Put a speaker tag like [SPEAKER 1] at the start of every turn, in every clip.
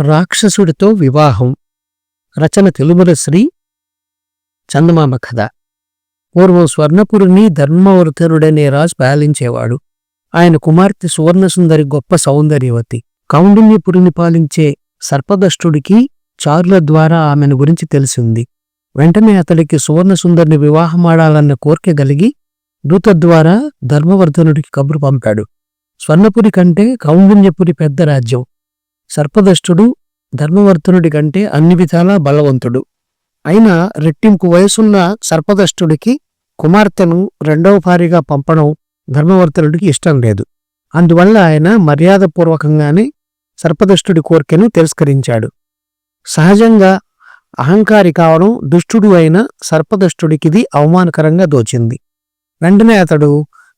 [SPEAKER 1] రాక్షసుడితో వివాహం. రచన తెలుగుల శ్రీ చందమామ కథ. పూర్వం స్వర్ణపురిని ధర్మవర్ధనుడనే రాజు పాలించేవాడు. ఆయన కుమార్తె సువర్ణసుందరి గొప్ప సౌందర్యవతి. కౌండిన్యపురిని పాలించే సర్పదష్టుడికి చారుల ద్వారా ఆమెను గురించి తెలిసింది. వెంటనే అతడికి సువర్ణసుందరిని వివాహమాడాలన్న కోరిక కలిగి దూత ద్వారా ధర్మవర్ధనుడికి కబురు పంపాడు. స్వర్ణపురి కంటే కౌండిన్యపురి పెద్ద రాజ్యం. సర్పదష్టుడు ధర్మవర్ధనుడి కంటే అన్ని విధాలా బలవంతుడు. అయినా రెట్టింపు వయసున్న సర్పదష్టుడికి కుమార్తెను రెండవ భారీగా పంపడం ధర్మవర్ధనుడికి ఇష్టం లేదు. అందువల్ల ఆయన మర్యాదపూర్వకంగానే సర్పదష్టుడి కోరికను తిరస్కరించాడు. సహజంగా అహంకారి కావడం దుష్టుడు అయిన సర్పదష్టుడికిది అవమానకరంగా దోచింది. వెంటనే అతడు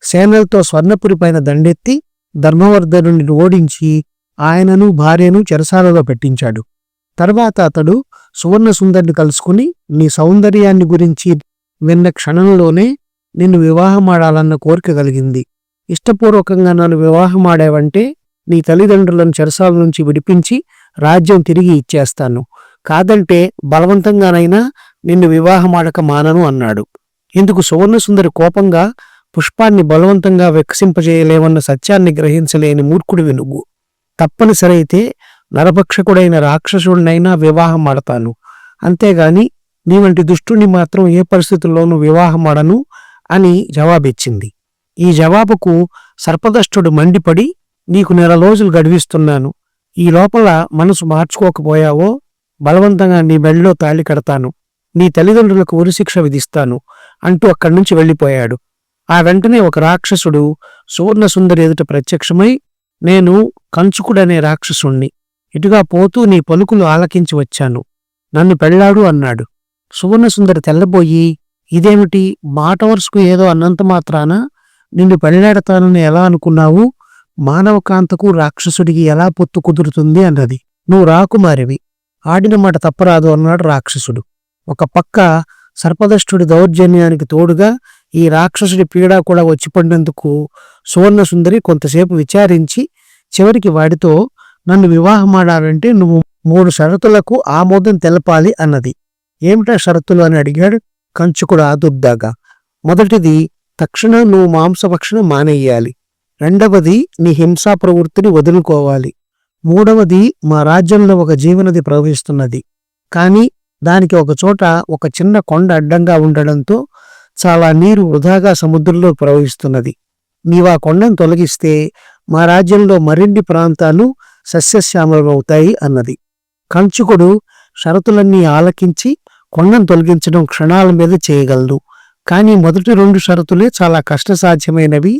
[SPEAKER 1] సేనలతో స్వర్ణపురి పైన దండెత్తి ధర్మవర్ధనుడిని ఓడించి ఆయనను భార్యను చెరసాలలో పెట్టించాడు. తర్వాత అతడు సువర్ణ సుందరిని కలుసుకుని నీ సౌందర్యాన్ని గురించి విన్న క్షణంలోనే నిన్ను వివాహమాడాలన్న కోరిక కలిగింది. ఇష్టపూర్వకంగా నన్ను వివాహమాడావంటే నీ తల్లిదండ్రులను చెరసాల నుంచి విడిపించి రాజ్యం తిరిగి ఇచ్చేస్తాను. కాదంటే బలవంతంగానైనా నిన్ను వివాహమాడక మానను అన్నాడు. ఇందుకు సువర్ణసుందరి కోపంగా పుష్పాన్ని బలవంతంగా వికసింపజేయలేమన్న సత్యాన్ని గ్రహించలేని మూర్ఖుడివి నువ్వు. తప్పనిసరి అయితే నరభక్షకుడైన రాక్షసుడినైనా వివాహం ఆడతాను. అంతేగాని నీ వంటి దుష్టుని మాత్రం ఏ పరిస్థితుల్లోనూ వివాహం ఆడను అని జవాబిచ్చింది. ఈ జవాబుకు సర్పదష్టుడు మండిపడి నీకు నెల రోజులు గడివిస్తున్నాను. ఈ లోపల మనసు మార్చుకోకపోయావో బలవంతంగా నీ మెళ్ళలో తాళి కడతాను. నీ తల్లిదండ్రులకు ఉరిశిక్ష విధిస్తాను అంటూ అక్కడి నుంచి వెళ్ళిపోయాడు. ఆ వెంటనే ఒక రాక్షసుడు సువర్ణ సుందరి ఎదుట ప్రత్యక్షమై నేను కంచుకుడనే రాక్షసుణ్ణి. ఇటుగా పోతూ నీ పలుకులు ఆలకించి వచ్చాను. నన్ను పెళ్ళాడు అన్నాడు. సువర్ణసుందరి తెల్లబోయి ఇదేమిటి? మాట వరుసకు ఏదో అన్నంత మాత్రాన? నిన్ను పెళ్ళాడతానని ఎలా అనుకున్నావు? మానవ కాంతకు రాక్షసుడికి ఎలా పొత్తు కుదురుతుంది? అన్నది. నువ్వు రాకుమారివి ఆడిన మాట తప్పరాదు అన్నాడు రాక్షసుడు. ఒక పక్క సర్పదష్టుడి దౌర్జన్యానికి తోడుగా ఈ రాక్షసుడి పీడ కూడా వచ్చిపడినందుకు సువర్ణసుందరి కొంతసేపు విచారించి చివరికి వాడితో నన్ను వివాహమాడాలంటే నువ్వు మూడు షరతులకు ఆమోదం తెలపాలి అన్నది. ఏమిటా షరతులు? అని అడిగాడు కంచుకుడు ఆదుర్దాగా. మొదటిది తక్షణం నువ్వు మాంసభక్షణ మానేయాలి. రెండవది నీ హింసా ప్రవృత్తిని వదులుకోవాలి. మూడవది మా రాజ్యంలో ఒక జీవనది ప్రవహిస్తున్నది. కానీ దానికి ఒక చోట ఒక చిన్న కొండ అడ్డంగా ఉండడంతో చాలా నీరు వృధాగా సముద్రంలో ప్రవహిస్తున్నది. నీవా కొండను తొలగిస్తే మా రాజ్యంలో మరిన్ని ప్రాంతాలు సస్యశ్యామలమవుతాయి అన్నది. కంచుకుడు షరతులన్నీ ఆలకించి కొండను తొలగించడం క్షణాల మీద చేయగలడు కానీ మొదటి రెండు షరతులే చాలా కష్టసాధ్యమైనవి.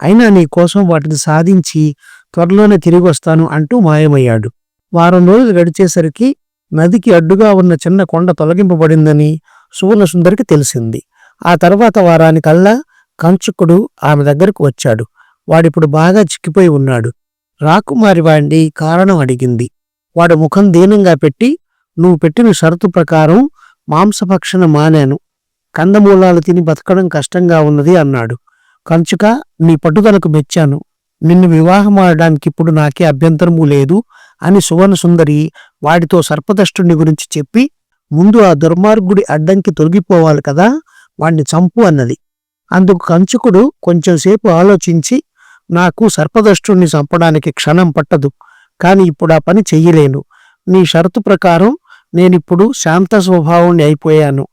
[SPEAKER 1] అయినా నీ కోసం వాటిని సాధించి త్వరలోనే తిరిగి వస్తాను అంటూ మాయమయ్యాడు. వారం రోజులు గడిచేసరికి నదికి అడ్డుగా ఉన్న చిన్న కొండ తొలగింపబడిందని సువర్ణసుందరికి తెలిసింది. ఆ తర్వాత వారానికల్లా కంచుకుడు ఆమె దగ్గరకు వచ్చాడు. వాడిప్పుడు బాగా చిక్కిపోయి ఉన్నాడు. రాకుమారి వాడిని కారణం అడిగింది. వాడు ముఖం దీనంగా పెట్టి నువ్వు పెట్టిన షరతు ప్రకారం మాంసభక్షణ మానాను. కందమూలాలు తిని బతకడం కష్టంగా ఉన్నది అన్నాడు. కంచుక నీ పట్టుదలకు మెచ్చాను. నిన్ను వివాహమాడడానికి ఇప్పుడు నాకే అభ్యంతరము లేదు అని సువర్ణ సుందరి వాడితో సర్పదష్టుని గురించి చెప్పి ముందు ఆ దుర్మార్గుడి అడ్డంకి తొలగిపోవాలి కదా. వాణ్ణి చంపు అన్నది. అందుకు కంచుకుడు కొంచెంసేపు ఆలోచించి నాకు సర్పదష్టుణ్ణి చంపడానికి క్షణం పట్టదు కాని ఇప్పుడు ఆ పని చెయ్యలేను. నీ షరతు ప్రకారం నేనిప్పుడు శాంత స్వభావాన్ని అయిపోయాను.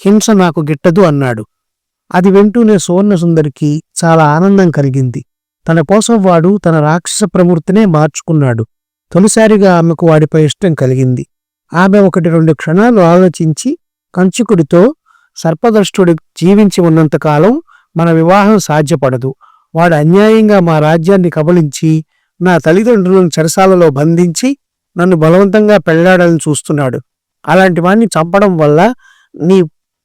[SPEAKER 1] హింస నాకు గిట్టదు అన్నాడు. అది వింటూనే సువర్ణసుందరికి చాలా ఆనందం కలిగింది. తన కోసం వాడు తన రాక్షస ప్రవృత్తినే మార్చుకున్నాడు. తొలిసారిగా ఆమెకు వాడిపై ఇష్టం కలిగింది. ఆమె ఒకటి రెండు క్షణాలు ఆలోచించి కంచుకుడితో సర్పదృష్టుడు జీవించి ఉన్నంతకాలం మన వివాహం సాధ్యపడదు. వాడు అన్యాయంగా మా రాజ్యాన్ని కబలించి నా తల్లిదండ్రులను చెరసాలలో బంధించి నన్ను బలవంతంగా పెళ్ళాడాలని చూస్తున్నాడు. అలాంటి వాణ్ణి చంపడం వల్ల నీ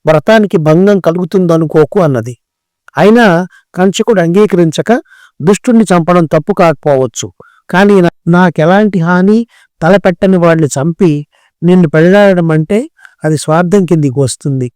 [SPEAKER 1] వ్రతానికి భంగం కలుగుతుందనుకోకు అన్నది. అయినా కంచకుడు అంగీకరించక దుష్టుణ్ణి చంపడం తప్పు కాకపోవచ్చు. కానీ నాకెలాంటి హాని తలపెట్టని వాడిని చంపి నిన్ను పెళ్ళాడడం అంటే అది స్వార్థం కిందికి వస్తుంది.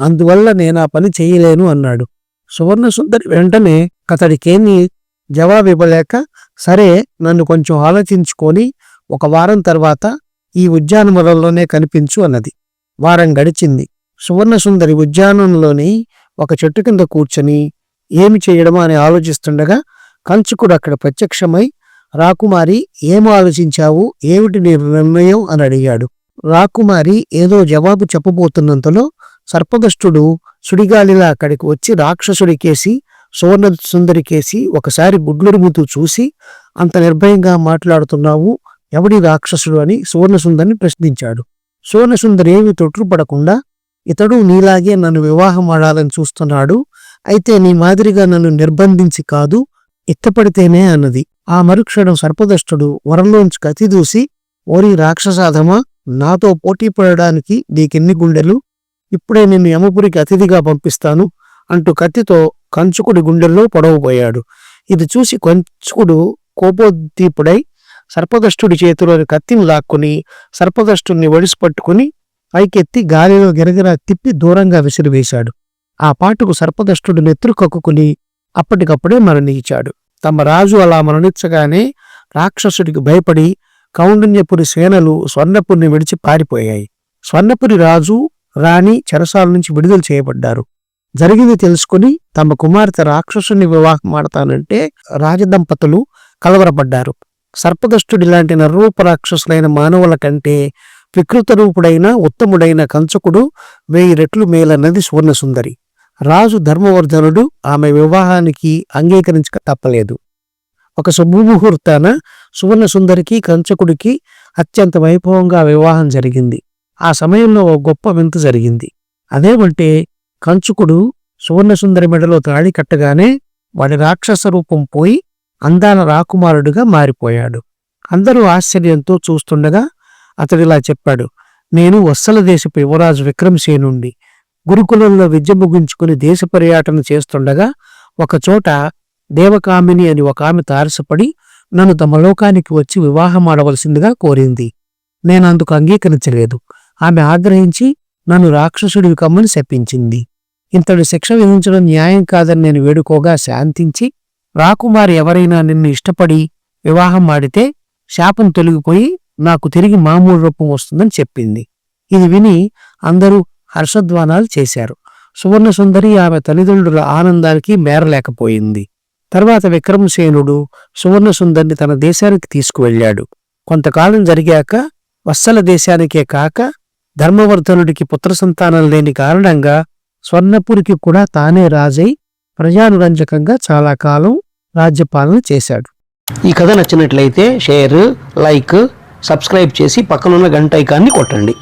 [SPEAKER 1] అందువల్ల నేను ఆ పని చేయలేను అన్నాడు. సువర్ణసుందరి వెంటనే అతడికేమీ జవాబు ఇవ్వలేక సరే నన్ను కొంచెం ఆలోచించుకొని ఒక వారం తర్వాత ఈ ఉద్యానవనంలోనే కనిపించు అన్నది. వారం గడిచింది. సువర్ణసుందరి ఉద్యానంలోని ఒక చెట్టు కింద కూర్చొని ఏమి చేయడమా అని ఆలోచిస్తుండగా కంచుకుడు అక్కడ ప్రత్యక్షమై రాకుమారి ఏం ఆలోచించావు? ఏమిటి నీ నిర్ణయం? అని అడిగాడు. రాకుమారి ఏదో జవాబు చెప్పబోతున్నంతలో సర్పదష్టుడు సుడిగాలిలా అక్కడికి వచ్చి రాక్షసుడికేసి సువర్ణ సుందరికేసి ఒకసారి గుడ్లురుముతూ చూసి అంత నిర్భయంగా మాట్లాడుతున్నావు? ఎవడి రాక్షసుడు? అని సువర్ణసుందరిని ప్రశ్నించాడు. సువర్ణసుందరి ఏమి తొట్టుపడకుండా ఇతడు నీలాగే నన్ను వివాహం ఆడాలని చూస్తున్నాడు. అయితే నీ మాదిరిగా నన్ను నిర్బంధించి కాదు ఇత్తపడితేనే అన్నది. ఆ మరుక్షణం సర్పదష్టుడు వరంలోంచి కతిదూసి ఓరి రాక్షసాధమా నాతో పోటీ పడడానికి నీకెన్ని గుండెలు? ఇప్పుడే నిన్ను యమపురికి అతిథిగా పంపిస్తాను అంటూ కత్తితో కంచుకుడి గుండెల్లో పొడవబోయాడు ఇది చూసి కంచుకుడు కోపోద్దీపుడై సర్పదష్టుడి చేతిలోని కత్తిని లాక్కుని సర్పదష్టుని ఒడిసి పట్టుకుని పైకెత్తి గాలిలో గిరగిరా తిప్పి దూరంగా విసిరివేశాడు. ఆ పాటుకు సర్పదష్టుడు నెత్తురు కక్కుకుని అప్పటికప్పుడే మరణించాడు. తమ రాజు అలా మరణించగానే రాక్షసుడికి భయపడి కౌండిన్యపురి సేనలు స్వర్ణపురిని విడిచి పారిపోయాయి. స్వర్ణపురి రాజు రాణి చెరసాల నుంచి విడుదల చేయబడ్డారు. జరిగింది తెలుసుకుని తమ కుమార్తె రాక్షసుని వివాహం ఆడతానంటే రాజదంపతులు కలవరపడ్డారు. సర్పదష్టుడి లాంటి నరూప రాక్షసులైన మానవుల కంటే వికృత రూపుడైన ఉత్తముడైన కంచకుడు వెయ్యి రెట్లు మేలన్నది సువర్ణసుందరి. రాజు ధర్మవర్ధనుడు ఆమె వివాహానికి అంగీకరించక తప్పలేదు. ఒక శుభముహూర్తాన సువర్ణసుందరికి కంచకుడికి అత్యంత వైభవంగా వివాహం జరిగింది. ఆ సమయంలో ఓ గొప్ప వింత జరిగింది. అదేమంటే కంచుకుడు సువర్ణసుందరి మెడలో తాళి కట్టగానే వాడి రాక్షస రూపం పోయి అందాల రాకుమారుడుగా మారిపోయాడు. అందరూ ఆశ్చర్యంతో చూస్తుండగా అతడిలా చెప్పాడు నేను వత్సల దేశపు యువరాజు విక్రమసేనుండి గురుకులంలో విద్య ముగించుకుని దేశ పర్యటన చేస్తుండగా ఒకచోట దేవకామిని అని ఒక ఆమె తారసపడి నన్ను తమ లోకానికి వచ్చి వివాహం ఆడవలసిందిగా కోరింది. నేను అందుకు అంగీకరించలేదు. ఆమె ఆగ్రహించి నన్ను రాక్షసుడివి కమ్మని శపించింది. ఇంతటి శిక్ష విధించడం న్యాయం కాదని నేను వేడుకోగా శాంతించి రాకుమారి ఎవరైనా నిన్ను ఇష్టపడి వివాహం ఆడితే శాపం తొలగిపోయి నాకు తిరిగి మామూలు రూపం వస్తుందని చెప్పింది. ఇది విని అందరూ హర్షధ్వానాలు చేశారు. సువర్ణ సుందరి ఆమె తల్లిదండ్రుల ఆనందానికి మేరలేకపోయింది. తర్వాత విక్రమసేనుడు సువర్ణ సుందరిని తన దేశానికి తీసుకువెళ్ళాడు. కొంతకాలం జరిగాక వత్సల దేశానికే కాక ధర్మవర్ధనుడికి పుత్ర సంతానం లేని కారణంగా స్వర్ణపురికి కూడా తానే రాజై ప్రజానురంజకంగా చాలా కాలం రాజ్యపాలన చేశాడు.
[SPEAKER 2] ఈ కథ నచ్చినట్లయితే షేర్ లైక్ సబ్స్క్రైబ్ చేసి పక్కనున్న గంట ఐకాన్ని కొట్టండి.